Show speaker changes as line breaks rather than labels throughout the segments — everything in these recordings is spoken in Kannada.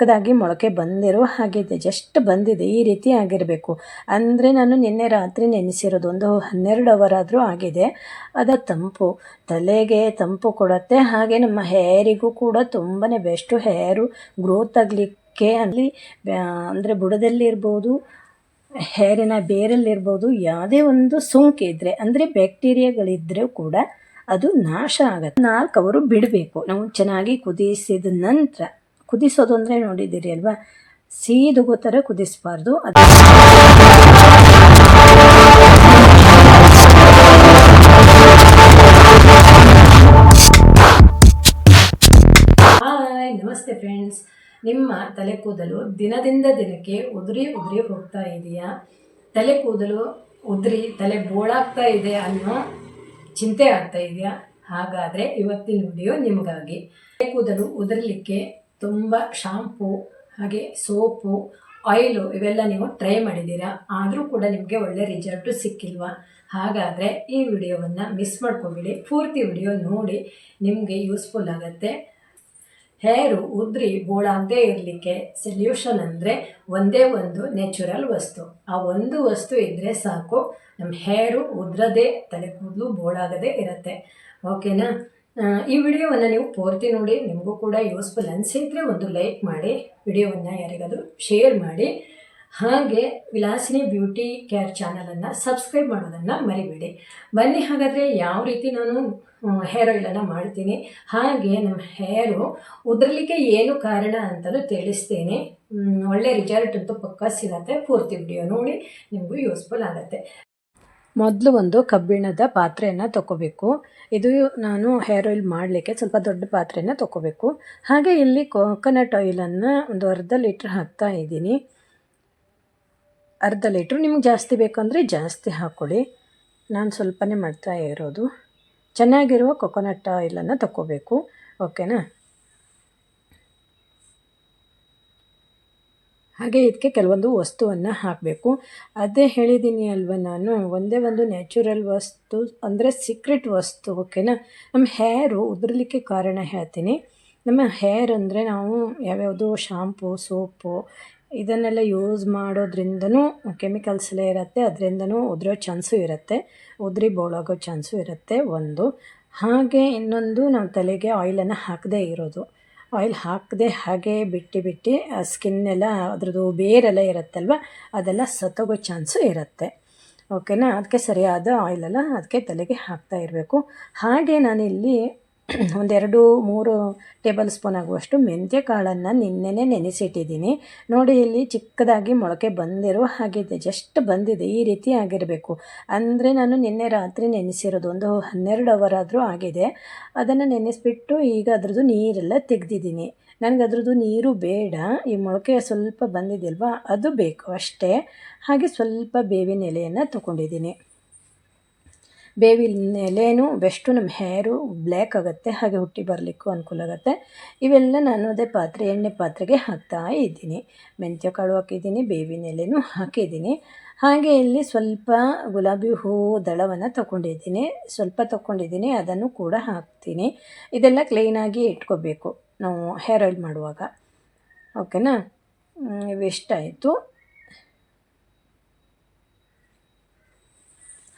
ಚಿಕ್ಕದಾಗಿ ಮೊಳಕೆ ಬಂದಿರೋ ಹಾಗಿದೆ ಜಸ್ಟ್ ಬಂದಿದೆ. ಈ ರೀತಿ ಆಗಿರಬೇಕು. ಅಂದರೆ ನಾನು ನಿನ್ನೆ ರಾತ್ರಿ ನೆನೆಸಿರೋದು ಒಂದು ಹನ್ನೆರಡು ಅವರ್ ಆದರೂ ಆಗಿದೆ. ಅದು ತಂಪು. ತಲೆಗೆ ತಂಪು ಕೊಡುತ್ತೆ. ಹಾಗೆ ನಮ್ಮ ಹೇರಿಗೂ ಕೂಡ ತುಂಬಾ ಬೆಸ್ಟು ಹೇರು ಗ್ರೋತ್ ಆಗಲಿಕ್ಕೆ ಅಲ್ಲಿ ಅಂದರೆ ಬುಡದಲ್ಲಿರ್ಬೋದು ಹೇರಿನ ಬೇರಲ್ಲಿರ್ಬೋದು ಯಾವುದೇ ಒಂದು ಸೋಂಕು ಇದ್ದರೆ ಅಂದರೆ ಬ್ಯಾಕ್ಟೀರಿಯಾಗಳಿದ್ದರೂ ಕೂಡ ಅದು ನಾಶ ಆಗುತ್ತೆ. ನಾಲ್ಕು ಅವರು ಬಿಡಬೇಕು. ನಾವು ಚೆನ್ನಾಗಿ ಕುದಿಸಿದ ನಂತರ ಕುದಿಸೋದು ಅಂದರೆ ನೋಡಿದ್ದೀರಿ ಅಲ್ವಾ? ಸೀದುಗೋ ಥರ ಕುದಿಸಬಾರ್ದು. ಅದು ನಮಸ್ತೆ ಫ್ರೆಂಡ್ಸ್ ನಿಮ್ಮ ತಲೆ ಕೂದಲು ದಿನದಿಂದ ದಿನಕ್ಕೆ ಉದುರಿ ಉದುರಿ ಹೋಗ್ತಾ ಇದೆಯಾ? ತಲೆ ಕೂದಲು ಉದುರಿ, ತಲೆ ಬೋಳಾಗ್ತಾ ಇದೆ ಅನ್ನೋ ಚಿಂತೆ ಆಗ್ತಾ ಇದೆಯಾ? ಹಾಗಾದರೆ ಇವತ್ತಿನ ವಿಡಿಯೋ ನಿಮಗಾಗಿ ತಲೆ ಕೂದಲು ಉದುರಲಿಕ್ಕೆ ತುಂಬ ಶಾಂಪು ಹಾಗೆ ಸೋಪು ಆಯಿಲು ಇವೆಲ್ಲ ನೀವು ಟ್ರೈ ಮಾಡಿದ್ದೀರಾ? ಆದರೂ ಕೂಡ ನಿಮಗೆ ಒಳ್ಳೆ ರಿಸಲ್ಟು ಸಿಕ್ಕಿಲ್ವಾ? ಹಾಗಾದರೆ ಈ ವಿಡಿಯೋವನ್ನು ಮಿಸ್ ಮಾಡ್ಕೊಬೇಡಿ. ಪೂರ್ತಿ ವಿಡಿಯೋ ನೋಡಿ ನಿಮಗೆ ಯೂಸ್ಫುಲ್ ಆಗುತ್ತೆ. ಹೇರು, ಉದ್ರಿ ಬೋಳಾಗದೇ ಇರಲಿಕ್ಕೆ ಸೊಲ್ಯೂಷನ್ ಅಂದರೆ ಒಂದೇ ಒಂದು ನ್ಯಾಚುರಲ್ ವಸ್ತು. ಆ ಒಂದು ವಸ್ತು ಇದ್ದರೆ ಸಾಕು. ನಮ್ಮ ಹೇರು ಉದ್ರದೇ, ತಲೆ ಕೂದಲು ಬೋಳಾಗದೇ ಇರುತ್ತೆ. ಓಕೆನಾ ಈ ವಿಡಿಯೋವನ್ನು ನೀವು ಪೂರ್ತಿ ನೋಡಿ, ನಿಮಗೂ ಕೂಡ ಯೂಸ್ಫುಲ್ ಅನಿಸಿದ್ರೆ ಒಂದು ಲೈಕ್ ಮಾಡಿ, ವಿಡಿಯೋವನ್ನು ಯಾರಿಗಾದರೂ ಶೇರ್ ಮಾಡಿ. ಹಾಗೆ ವಿಲಾಸಿನಿ ಬ್ಯೂಟಿ ಕೇರ್ ಚಾನಲನ್ನು ಸಬ್ಸ್ಕ್ರೈಬ್ ಮಾಡೋದನ್ನು ಮರಿಬೇಡಿ. ಬನ್ನಿ ಹಾಗಾದರೆ ಯಾವ ರೀತಿ ನಾನು ಹೇರ್ ಆಯಿಲನ್ನು ಮಾಡ್ತೀನಿ, ಹಾಗೆ ನಮ್ಮ ಹೇರು ಉದುರಲಿಕ್ಕೆ ಏನು ಕಾರಣ ಅಂತಲೂ ತಿಳಿಸ್ತೀನಿ. ಒಳ್ಳೆ ರಿಸಲ್ಟ್ ಅಂತೂ ಪಕ್ಕ ಸಿಗತ್ತೆ ಪೂರ್ತಿ ವಿಡಿಯೋ ನೋಡಿ, ನಿಮಗೂ ಯೂಸ್ಫುಲ್ ಆಗುತ್ತೆ. ಮೊದಲು ಒಂದು ಕಬ್ಬಿಣದ ಪಾತ್ರೆಯನ್ನು ತಗೋಬೇಕು. ಇದು ನಾನು ಹೇರ್ ಆಯಿಲ್ ಮಾಡಲಿಕ್ಕೆ ಸ್ವಲ್ಪ ದೊಡ್ಡ ಪಾತ್ರೆಯನ್ನು ತಗೋಬೇಕು. ಹಾಗೆ ಇಲ್ಲಿ ಕೋಕೋನಟ್ ಆಯಿಲನ್ನು ಒಂದು ಅರ್ಧ ಲೀಟ್ರ್ ಹಾಕ್ತಾ ಇದ್ದೀನಿ. ಅರ್ಧ ಲೀಟ್ರ್ ನಿಮ್ಗೆ ಜಾಸ್ತಿ ಬೇಕಂದರೆ ಜಾಸ್ತಿ ಹಾಕ್ಕೊಳ್ಳಿ ನಾನು ಸ್ವಲ್ಪನೇ ಮಾಡ್ತಾ ಇರೋದು. ಚೆನ್ನಾಗಿರುವ ಕೊಕೊನಟ್ ಆಯಿಲನ್ನು ತಗೋಬೇಕು. ಓಕೆನಾ ಹಾಗೆ ಇದಕ್ಕೆ ಕೆಲವೊಂದು ವಸ್ತುವನ್ನು ಹಾಕಬೇಕು. ಅದೇ ಹೇಳಿದ್ದೀನಿ ಅಲ್ವ ನಾನು, ಒಂದೇ ಒಂದು ನ್ಯಾಚುರಲ್ ವಸ್ತು ಅಂದರೆ ಸೀಕ್ರೆಟ್ ವಸ್ತು, ಓಕೆನಾ? ನಮ್ಮ ಹೇರು ಉದುರಲಿಕ್ಕೆ ಕಾರಣ ಹೇಳ್ತೀನಿ. ನಮ್ಮ ಹೇರ್ ಅಂದರೆ ನಾವು ಯಾವ್ಯಾವುದೋ ಶಾಂಪು, ಸೋಪು ಇದನ್ನೆಲ್ಲ ಯೂಸ್ ಮಾಡೋದ್ರಿಂದನೂ ಕೆಮಿಕಲ್ಸ್ ಎಲ್ಲ ಇರುತ್ತೆ, ಅದರಿಂದನೂ ಉದುರೋ ಚಾನ್ಸು ಇರುತ್ತೆ, ಉದುರಿ ಬೋಳಾಗೋ ಚಾನ್ಸು ಇರುತ್ತೆ ಒಂದು. ಹಾಗೆ ಇನ್ನೊಂದು ನಾವು ತಲೆಗೆ ಆಯಿಲನ್ನು ಹಾಕದೇ ಇರೋದು. ಆಯಿಲ್ ಹಾಕದೆ ಹಾಗೆ ಬಿಟ್ಟು ಬಿಟ್ಟು, ಆ ಸ್ಕಿನ್ ಎಲ್ಲ ಅದ್ರದ್ದು ಬೇರೆಲ್ಲ ಇರುತ್ತಲ್ವ? ಅದೆಲ್ಲ ಸತ್ತೋಗೋ ಚಾನ್ಸು ಇರುತ್ತೆ. ಓಕೆನಾ ಅದಕ್ಕೆ ಸರಿಯಾದ ಆಯಿಲೆಲ್ಲ ಅದಕ್ಕೆ ತಲೆಗೆ ಹಾಕ್ತಾ ಇರಬೇಕು. ಹಾಗೆ ನಾನಿಲ್ಲಿ ಒಂದೆರಡು ಮೂರು ಟೇಬಲ್ ಸ್ಪೂನ್ ಆಗುವಷ್ಟು ಮೆಂತ್ಯ ಕಾಳನ್ನು ನಿನ್ನೆನೇ ನೆನೆಸಿಟ್ಟಿದ್ದೀನಿ. ನೋಡಿ, ಇಲ್ಲಿ ಚಿಕ್ಕದಾಗಿ ಮೊಳಕೆ ಬಂದಿರೋ ಹಾಗಿದೆ ಜಸ್ಟ್ ಬಂದಿದೆ. ಈ ರೀತಿ ಆಗಿರಬೇಕು. ಅಂದರೆ ನಾನು ನಿನ್ನೆ ರಾತ್ರಿ ನೆನೆಸಿರೋದು ಒಂದು ಹನ್ನೆರಡು ಅವರ್ ಆದರೂ ಆಗಿದೆ. ಅದನ್ನು ನೆನೆಸಿಬಿಟ್ಟು ಈಗ ಅದ್ರದ್ದು ನೀರೆಲ್ಲ ತೆಗೆದಿದ್ದೀನಿ. ನನಗೆ ಅದ್ರದ್ದು ನೀರು ಬೇಡ. ಈ ಮೊಳಕೆ ಸ್ವಲ್ಪ ಬಂದಿದೆಯಲ್ವಾ? ಅದು ಬೇಕು ಅಷ್ಟೇ. ಹಾಗೆ ಸ್ವಲ್ಪ ಬೇವಿನ ಎಲೆಯನ್ನು ತೊಗೊಂಡಿದ್ದೀನಿ. ಬೇವಿನ ಎಲೆನೂ ಬೆಸ್ಟು ನಮ್ಮ ಹೇರು ಬ್ಲ್ಯಾಕ್ ಆಗುತ್ತೆ, ಹಾಗೆ ಹುಟ್ಟಿ ಬರಲಿಕ್ಕೂ ಅನುಕೂಲ ಆಗುತ್ತೆ. ಇವೆಲ್ಲ ನಾನು ಅದೇ ಪಾತ್ರೆ, ಎಣ್ಣೆ ಪಾತ್ರೆಗೆ ಹಾಕ್ತಾ ಇದ್ದೀನಿ. ಮೆಂತ್ಯ ಕಾಳು ಹಾಕಿದ್ದೀನಿ, ಬೇವಿನ ಎಲೆನೂ ಹಾಕಿದ್ದೀನಿ. ಹಾಗೆ ಇಲ್ಲಿ ಸ್ವಲ್ಪ ಗುಲಾಬಿ ಹೂವು ದಳವನ್ನು ತಗೊಂಡಿದ್ದೀನಿ. ಸ್ವಲ್ಪ ತಗೊಂಡಿದ್ದೀನಿ, ಅದನ್ನು ಕೂಡ ಹಾಕ್ತೀನಿ. ಇದೆಲ್ಲ ಕ್ಲೀನಾಗಿ ಇಟ್ಕೋಬೇಕು. ನಾವು ಹೇರ್ ಆಯಿಲ್ ಮಾಡುವಾಗ. ಓಕೆನಾ ಇವಿಷ್ಟಾಯಿತು?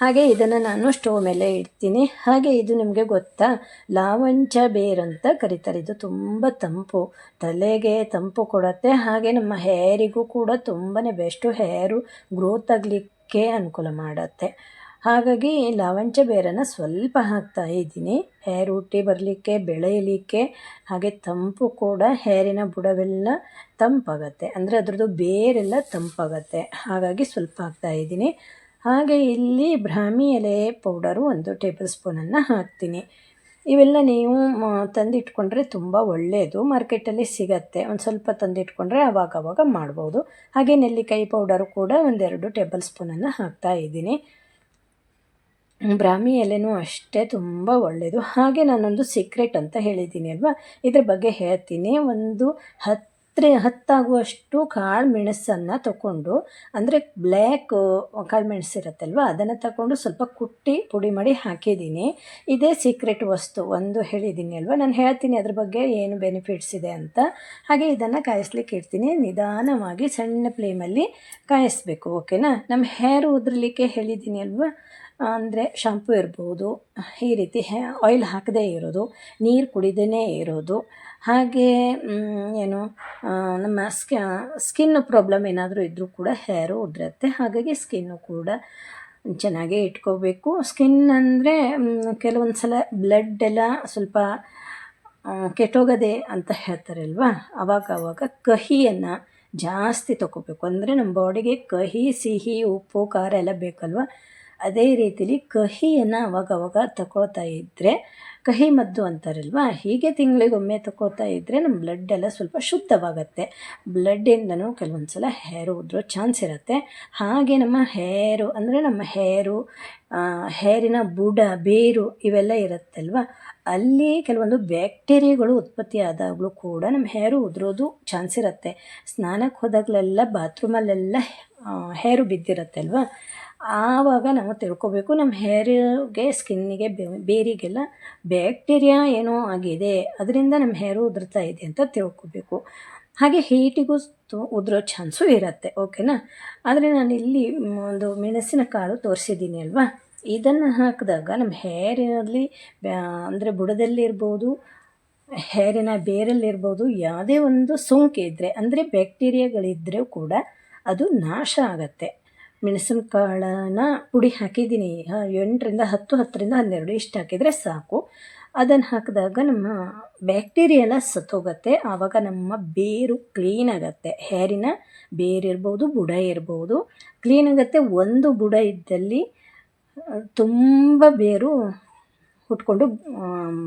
ಹಾಗೆ ಇದನ್ನು ನಾನು ಸ್ಟೋವ್ ಮೇಲೆ ಇಡ್ತೀನಿ. ಹಾಗೆ ಇದು ನಿಮಗೆ ಗೊತ್ತಾ? ಲಾವಂಚ ಬೇರ್ ಅಂತ ಕರೀತಾರೆ. ಇದು ತುಂಬ ತಂಪು. ತಲೆಗೆ ತಂಪು ಕೊಡುತ್ತೆ. ಹಾಗೆ ನಮ್ಮ ಹೇರಿಗೂ ಕೂಡ ತುಂಬಾ ಬೆಸ್ಟು ಹೇರು ಗ್ರೋತ್ ಆಗಲಿಕ್ಕೆ ಅನುಕೂಲ ಮಾಡುತ್ತೆ. ಹಾಗಾಗಿ ಲಾವಂಚ ಬೇರನ್ನು ಸ್ವಲ್ಪ ಹಾಕ್ತಾ ಇದ್ದೀನಿ. ಹೇರ್ ಹುಟ್ಟಿ ಬರಲಿಕ್ಕೆ, ಬೆಳೆಯಲಿಕ್ಕೆ ಹಾಗೆ ತಂಪು ಕೂಡ ಹೇರಿನ ಬುಡವೆಲ್ಲ ತಂಪಾಗತ್ತೆ. ಅಂದರೆ ಅದರದ್ದು ಬೇರೆಲ್ಲ ತಂಪಾಗತ್ತೆ. ಹಾಗಾಗಿ ಸ್ವಲ್ಪ ಹಾಕ್ತಾ ಇದ್ದೀನಿ. ಹಾಗೆ ಇಲ್ಲಿ ಬ್ರಾಹ್ಮಿ ಎಲೆ ಪೌಡರು ಒಂದು ಟೇಬಲ್ ಸ್ಪೂನನ್ನು ಹಾಕ್ತೀನಿ. ಇವೆಲ್ಲ ನೀವು ತಂದಿಟ್ಕೊಂಡ್ರೆ ತುಂಬ ಒಳ್ಳೆಯದು. ಮಾರ್ಕೆಟಲ್ಲಿ ಸಿಗತ್ತೆ. ಒಂದು ಸ್ವಲ್ಪ ತಂದಿಟ್ಕೊಂಡ್ರೆ ಅವಾಗ ಅವಾಗ ಮಾಡ್ಬೋದು. ಹಾಗೆ ನೆಲ್ಲಿಕಾಯಿ ಪೌಡರು ಕೂಡ ಒಂದೆರಡು ಟೇಬಲ್ ಸ್ಪೂನನ್ನು ಹಾಕ್ತಾ ಇದ್ದೀನಿ. ಬ್ರಾಹ್ಮಿ ಎಲೆನೂ ಅಷ್ಟೇ ತುಂಬ ಒಳ್ಳೆಯದು. ಹಾಗೆ ನಾನೊಂದು ಸೀಕ್ರೆಟ್ ಅಂತ ಹೇಳಿದ್ದೀನಿ ಅಲ್ವಾ? ಇದ್ರ ಬಗ್ಗೆ ಹೇಳ್ತೀನಿ. ಒಂದು ಹತ್ತು
ಹತ್ತು ಹತ್ತಾಗುವಷ್ಟು ಕಾಳು ಮೆಣಸನ್ನು ತಗೊಂಡು ಅಂದರೆ ಬ್ಲ್ಯಾಕ್ ಕಾಳು ಮೆಣಸು ಇರುತ್ತಲ್ವ, ಅದನ್ನು ತಗೊಂಡು ಸ್ವಲ್ಪ ಕುಟ್ಟಿ ಪುಡಿ ಮಾಡಿ ಹಾಕಿದ್ದೀನಿ. ಇದೇ ಸೀಕ್ರೆಟ್ ವಸ್ತು, ಒಂದು ಹೇಳಿದ್ದೀನಿ ಅಲ್ವಾ? ನಾನು ಹೇಳ್ತೀನಿ ಅದ್ರ ಬಗ್ಗೆ ಏನು ಬೆನಿಫಿಟ್ಸ್ ಇದೆ ಅಂತ. ಹಾಗೆ ಇದನ್ನು ಕಾಯಿಸ್ಲಿಕ್ಕೆ ಇಡ್ತೀನಿ. ನಿಧಾನವಾಗಿ ಸಣ್ಣ ಫ್ಲೇಮಲ್ಲಿ ಕಾಯಿಸ್ಬೇಕು ಓಕೆನಾ ನಮ್ಮ ಹೇರ್ ಉದ್ರಲಿಕ್ಕೆ ಹೇಳಿದ್ದೀನಿ ಅಲ್ವಾ? ಅಂದರೆ ಶಾಂಪು ಇರ್ಬೋದು, ಈ ರೀತಿ ಆಯಿಲ್ ಹಾಕದೇ ಇರೋದು, ನೀರು ಕುಡಿದೇ ಇರೋದು. ಹಾಗೆ ಏನು ನಮ್ಮ ಸ್ಕ್ಯಾ ಸ್ಕಿನ್ ಪ್ರಾಬ್ಲಮ್ ಏನಾದರೂ ಇದ್ದರೂ ಕೂಡ ಹೇರು ಉದುರುತ್ತೆ. ಹಾಗಾಗಿ ಸ್ಕಿನ್ನು ಕೂಡ ಚೆನ್ನಾಗೇ ಇಟ್ಕೋಬೇಕು. ಸ್ಕಿನ್ ಅಂದರೆ ಕೆಲವೊಂದು ಸಲ ಬ್ಲಡ್ ಎಲ್ಲ ಸ್ವಲ್ಪ ಕೆಟ್ಟೋಗದೆ ಅಂತ ಹೇಳ್ತಾರಲ್ವಾ? ಆವಾಗ ಅವಾಗ ಕಹಿಯನ್ನು ಜಾಸ್ತಿ ತಗೋಬೇಕು ಅಂದರೆ ನಮ್ಮ ಬಾಡಿಗೆ ಕಹಿ, ಸಿಹಿ, ಉಪ್ಪು, ಖಾರ ಎಲ್ಲ ಬೇಕಲ್ವ? ಅದೇ ರೀತಿಲಿ ಕಹಿಯನ್ನು ಅವಾಗ ಅವಾಗ ತಗೊಳ್ತಾ ಇದ್ದರೆ ಕಹಿ ಮದ್ದು ಅಂತಾರಲ್ವ, ಹೀಗೆ ತಿಂಗಳಿಗೊಮ್ಮೆ ತಗೋತಾ ಇದ್ದರೆ ನಮ್ಮ ಬ್ಲಡ್ ಎಲ್ಲ ಸ್ವಲ್ಪ ಶುದ್ಧವಾಗುತ್ತೆ. ಬ್ಲಡ್ಡಿಂದನೂ ಕೆಲವೊಂದು ಸಲ ಹೇರು ಉದ್ರೋ ಚಾನ್ಸ್ ಇರುತ್ತೆ. ಹಾಗೆ ನಮ್ಮ ಹೇರು ಅಂದರೆ ನಮ್ಮ ಹೇರು ಹೇರಿನ ಬುಡ, ಬೇರು ಇವೆಲ್ಲ ಇರುತ್ತಲ್ವ, ಅಲ್ಲಿ ಕೆಲವೊಂದು ಬ್ಯಾಕ್ಟೀರಿಯಾಗಳು ಉತ್ಪತ್ತಿ ಆದಾಗಲೂ ಕೂಡ ನಮ್ಮ ಹೇರು ಉದುರೋದು ಚಾನ್ಸ್ ಇರುತ್ತೆ. ಸ್ನಾನಕ್ಕೆ ಹೋದಾಗಲೆಲ್ಲ ಬಾತ್ರೂಮಲ್ಲೆಲ್ಲ ಹೇರು ಬಿದ್ದಿರುತ್ತೆ ಅಲ್ವಾ ಆವಾಗ ನಾವು ತಿಳ್ಕೊಬೇಕು ನಮ್ಮ ಹೇರಿಗೆ, ಸ್ಕಿನ್ನಿಗೆ ಬೇರಿಗೆಲ್ಲ ಬ್ಯಾಕ್ಟೀರಿಯಾ ಏನೋ ಆಗಿದೆ, ಅದರಿಂದ ನಮ್ಮ ಹೇರು ಉದುರ್ತಾ ಇದೆ ಅಂತ ತಿಳ್ಕೊಬೇಕು. ಹಾಗೆ ಹೀಟಿಗೂ ಉದುರೋ ಚಾನ್ಸು ಇರುತ್ತೆ, ಓಕೆನಾ? ಆದರೆ ನಾನು ಇಲ್ಲಿ ಒಂದು ಮೆಣಸಿನ ಕಾಳು ತೋರಿಸಿದ್ದೀನಿ ಅಲ್ವಾ? ಇದನ್ನು ಹಾಕಿದಾಗ ನಮ್ಮ ಹೇರಲ್ಲಿ ಅಂದರೆ ಬುಡದಲ್ಲಿರ್ಬೋದು, ಹೇರಿನ ಬೇರಲ್ಲಿರ್ಬೋದು, ಯಾವುದೇ ಒಂದು ಸೋಂಕು ಇದ್ದರೆ ಅಂದರೆ ಬ್ಯಾಕ್ಟೀರಿಯಾಗಳಿದ್ದರೂ ಕೂಡ ಅದು ನಾಶ ಆಗತ್ತೆ. ಮೆಣಸಿನಕಾಳನ್ನ ಪುಡಿ ಹಾಕಿದ್ದೀನಿ. ಎಂಟರಿಂದ ಹತ್ತು, ಹತ್ತರಿಂದ ಹನ್ನೆರಡು ಇಷ್ಟು ಹಾಕಿದರೆ ಸಾಕು. ಅದನ್ನು ಹಾಕಿದಾಗ ನಮ್ಮ ಬ್ಯಾಕ್ಟೀರಿಯಾ ಎಲ್ಲ ಸತ್ತೋಗುತ್ತೆ. ಆವಾಗ ನಮ್ಮ ಬೇರು ಕ್ಲೀನ್ ಆಗುತ್ತೆ. ಹೇರಿನ ಬೇರಿರ್ಬೋದು ಬುಡ ಇರ್ಬೋದು. ಕ್ಲೀನ್ ಆಗುತ್ತೆ. ಒಂದು ಬುಡ ಇದ್ದಲ್ಲಿ ತುಂಬ ಬೇರು ಹುಟ್ಕೊಂಡು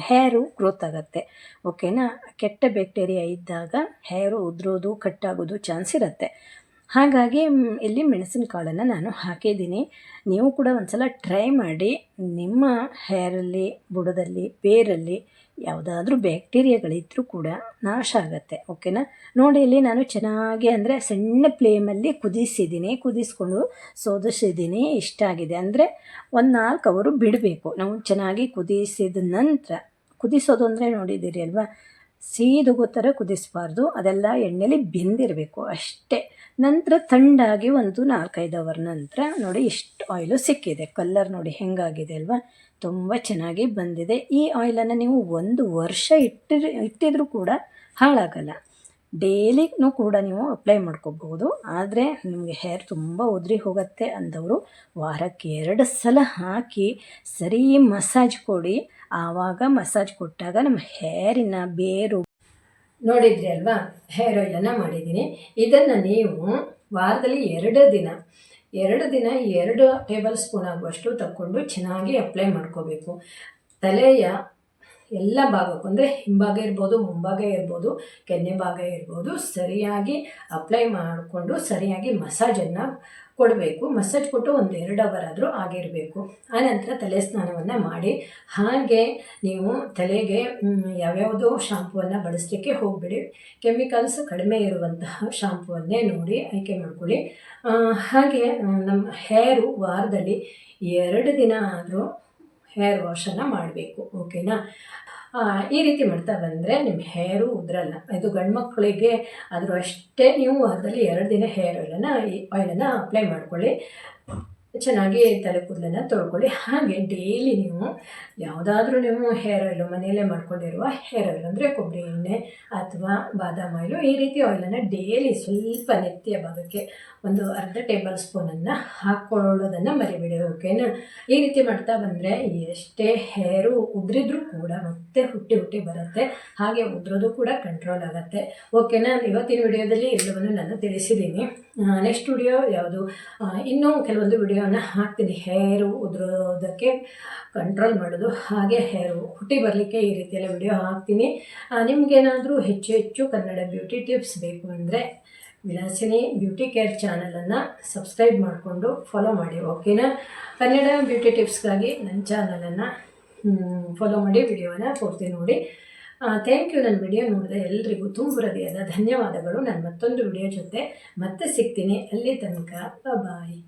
ಹೇರು ಗ್ರೋತ್ ಆಗುತ್ತೆ. ಓಕೆನಾ? ಕೆಟ್ಟ ಬ್ಯಾಕ್ಟೀರಿಯಾ ಇದ್ದಾಗ ಹೇರು ಉದುರೋದು, ಕಟ್ಟಾಗೋದು ಚಾನ್ಸ್ ಇರುತ್ತೆ. ಹಾಗಾಗಿ ಇಲ್ಲಿ ಇಲ್ಲಿ ಮೆಣಸಿನಕಾಳನ್ನು ನಾನು ಹಾಕಿದ್ದೀನಿ. ನೀವು ಕೂಡ ಒಂದ್ಸಲ ಟ್ರೈ ಮಾಡಿ. ನಿಮ್ಮ ಹೇರಲ್ಲಿ ಬುಡದಲ್ಲಿ ಬೇರಲ್ಲಿ ಯಾವುದಾದ್ರೂ ಬ್ಯಾಕ್ಟೀರಿಯಾಗಳಿದ್ದರೂ ಕೂಡ ನಾಶ ಆಗುತ್ತೆ ಓಕೆನಾ ನೋಡಿ, ಇಲ್ಲಿ ನಾನು ಚೆನ್ನಾಗಿ ಅಂದರೆ ಸಣ್ಣ ಫ್ಲೇಮಲ್ಲಿ ಕುದಿಸಿದ್ದೀನಿ. ಕುದಿಸ್ಕೊಂಡು ಸೋದಿಸಿದ್ದೀನಿ. ಇಷ್ಟ ಆಗಿದೆ ಅಂದರೆ ಒಂದು ನಾಲ್ಕು ಅವರು ಬಿಡಬೇಕು. ನಾವು ಚೆನ್ನಾಗಿ ಕುದಿಸಿದ ನಂತರ, ಕುದಿಸೋದು ಅಂದರೆ ನೋಡಿದ್ದೀರಿ ಅಲ್ವಾ? ಸೀದುಗೋ ಥರ ಕುದಿಸಬಾರ್ದು. ಅದೆಲ್ಲ ಎಣ್ಣೆಲಿ ಬೆಂದಿರಬೇಕು ಅಷ್ಟೇ. ನಂತರ ಥಂಡಾಗಿ ಒಂದು ನಾಲ್ಕೈದು ಅವರ್ ನಂತರ ನೋಡಿ ಇಷ್ಟು ಆಯಿಲು ಸಿಕ್ಕಿದೆ. ಕಲ್ಲರ್ ನೋಡಿ ಹೆಂಗಾಗಿದೆ ಅಲ್ವಾ? ತುಂಬ ಚೆನ್ನಾಗಿ ಬಂದಿದೆ. ಈ ಆಯಿಲನ್ನು ನೀವು ಒಂದು ವರ್ಷ ಇಟ್ಟಿರ ಇಟ್ಟಿದ್ರೂ ಕೂಡ ಹಾಳಾಗಲ್ಲ. ಡೈಲಿನೂ ಕೂಡ ನೀವು ಅಪ್ಲೈ ಮಾಡ್ಕೋಬಹುದು. ಆದರೆ ನಿಮಗೆ ಹೇರ್ ತುಂಬ ಉದುರಿ ಹೋಗುತ್ತೆ ಅಂದವರು ವಾರಕ್ಕೆ ಎರಡು ಸಲ ಹಾಕಿ ಸರಿ ಮಸಾಜ್ ಕೊಡಿ. ಆವಾಗ ಮಸಾಜ್ ಕೊಟ್ಟಾಗ ನಮ್ಮ ಹೇರಿನ ಬೇರು
ನೋಡಿದ್ರಿ ಅಲ್ವಾ? ಹೇರ್ ಆಯಿಲನ್ನು ಮಾಡಿದ್ದೀನಿ. ಇದನ್ನು ನೀವು ವಾರದಲ್ಲಿ ಎರಡು ದಿನ ಎರಡು ದಿನ ಎರಡು ಟೇಬಲ್ ಸ್ಪೂನ್ ಆಗುವಷ್ಟು ತಕ್ಕೊಂಡು ಚೆನ್ನಾಗಿ ಅಪ್ಲೈ ಮಾಡ್ಕೋಬೇಕು. ತಲೆಯ ಎಲ್ಲ ಭಾಗಕ್ಕೂ, ಅಂದರೆ ಹಿಂಭಾಗ ಇರ್ಬೋದು, ಮುಂಭಾಗ ಇರ್ಬೋದು, ಕೆನ್ನೆ ಭಾಗ ಇರ್ಬೋದು, ಸರಿಯಾಗಿ ಅಪ್ಲೈ ಮಾಡಿಕೊಂಡು ಸರಿಯಾಗಿ ಮಸಾಜನ್ನು ಕೊಡಬೇಕು, ಮಸಾಜ್ ಕೊಟ್ಟು ಒಂದು ಎರಡು ಅವರ್ ಆದರೂ ಆಗಿರಬೇಕು. ಆನಂತರ ತಲೆ ಸ್ನಾನವನ್ನು ಮಾಡಿ. ಹಾಗೆ ನೀವು ತಲೆಗೆ ಯಾವ್ಯಾವುದೋ ಶಾಂಪುವನ್ನು ಬಳಸಲಿಕ್ಕೆ ಹೋಗಬೇಡಿ. ಕೆಮಿಕಲ್ಸ್ ಕಡಿಮೆ ಇರುವಂತಹ ಶಾಂಪುವನ್ನೇ ನೋಡಿ ಆಯ್ಕೆ ಮಾಡ್ಕೊಳ್ಳಿ. ಹಾಗೆ ನಮ್ಮ ಹೇರು ವಾರದಲ್ಲಿ ಎರಡು ದಿನ ಆದರೂ ಹೇರ್ ವಾಶನ್ನು ಮಾಡಬೇಕು ಓಕೆನಾ ಈ ರೀತಿ ಮಾಡ್ತಾ ಬಂದರೆ ನಿಮ್ಮ ಹೇರು ಉದ್ರಲ್ಲ. ಇದು ಗಂಡು ಮಕ್ಕಳಿಗೆ ಆದರೂ ಅಷ್ಟೇ ನೀವು ಅದರಲ್ಲಿ ಎರಡು ದಿನ ಹೇರ್ ಆಯಿಲನ್ನು ಈ ಆಯಿಲನ್ನು ಅಪ್ಲೈ ಮಾಡ್ಕೊಳ್ಳಿ. ಚೆನ್ನಾಗಿ ತಲೆ ಕೂದಲನ್ನು ತೊಳ್ಕೊಳ್ಳಿ. ಹಾಗೆ ಡೈಲಿ ನೀವು ಯಾವುದಾದ್ರೂ ನೀವು ಹೇರ್ ಆಯಿಲು ಮನೆಯಲ್ಲೇ ಮಾಡ್ಕೊಂಡಿರುವ ಹೇರ್ ಆಯಿಲ್ ಅಂದರೆ ಕೊಬ್ಬರಿ ಎಣ್ಣೆ ಅಥವಾ ಬಾದಾಮ್ ಆಯಿಲು ಈ ರೀತಿ ಆಯಿಲನ್ನು ಡೈಲಿ ಸ್ವಲ್ಪ ನೆತ್ತಿಯ ಭಾಗಕ್ಕೆ ಒಂದು ಅರ್ಧ ಟೇಬಲ್ ಸ್ಪೂನನ್ನು ಹಾಕ್ಕೊಳ್ಳೋದನ್ನು ಮರಿಬೇಡಿ. ಓಕೆನಾ ಈ ರೀತಿ ಮಾಡ್ತಾ ಬಂದರೆ ಎಷ್ಟೇ ಹೇರು ಉದ್ರಿದ್ರೂ ಕೂಡ ಮತ್ತೆ ಹುಟ್ಟಿ ಹುಟ್ಟಿ ಬರುತ್ತೆ. ಹಾಗೆ ಉದ್ರೋದು ಕೂಡ ಕಂಟ್ರೋಲ್ ಆಗುತ್ತೆ. ಓಕೆನಾ ಇವತ್ತಿನ ವಿಡಿಯೋದಲ್ಲಿ ಎಲ್ಲವನ್ನು ನಾನು ತಿಳಿಸಿದ್ದೀನಿ. ನೆಕ್ಸ್ಟ್ ವಿಡಿಯೋ ಯಾವುದು? ಇನ್ನೂ ಕೆಲವೊಂದು ವಿಡಿಯೋನ ಹಾಕ್ತೀನಿ. ಹೇರು ಉದುರೋದಕ್ಕೆ ಕಂಟ್ರೋಲ್ ಮಾಡೋದು. ಹಾಗೆ ಹೇರು ಹುಟ್ಟಿ ಬರಲಿಕ್ಕೆ ಈ ರೀತಿಯೆಲ್ಲ ವಿಡಿಯೋ ಹಾಕ್ತೀನಿ. ನಿಮಗೇನಾದರೂ ಹೆಚ್ಚು ಹೆಚ್ಚು ಕನ್ನಡ ಬ್ಯೂಟಿ ಟಿಪ್ಸ್ ಬೇಕು ಅಂದರೆ ವಿಲಾಸಿನಿ ಬ್ಯೂಟಿ ಕೇರ್ ಚಾನಲನ್ನು ಸಬ್ಸ್ಕ್ರೈಬ್ ಮಾಡಿಕೊಂಡು ಫಾಲೋ ಮಾಡಿ ಓಕೆನಾ ಕನ್ನಡ ಬ್ಯೂಟಿ ಟಿಪ್ಸ್ಗಾಗಿ ನನ್ನ ಚಾನಲನ್ನು ಫಾಲೋ ಮಾಡಿ ವಿಡಿಯೋನ ಪೂರ್ತಿ ನೋಡಿ. ಥ್ಯಾಂಕ್ ಯು ನನ್ನ ವಿಡಿಯೋ ನೋಡಿದ ಎಲ್ರಿಗೂ ತುಂಬ ಹೃದಯದ ಧನ್ಯವಾದಗಳು. ನಾನು ಮತ್ತೊಂದು ವಿಡಿಯೋ ಜೊತೆ ಮತ್ತೆ ಸಿಗ್ತೀನಿ. ಅಲ್ಲಿ ತನಕ ಬಾಯ್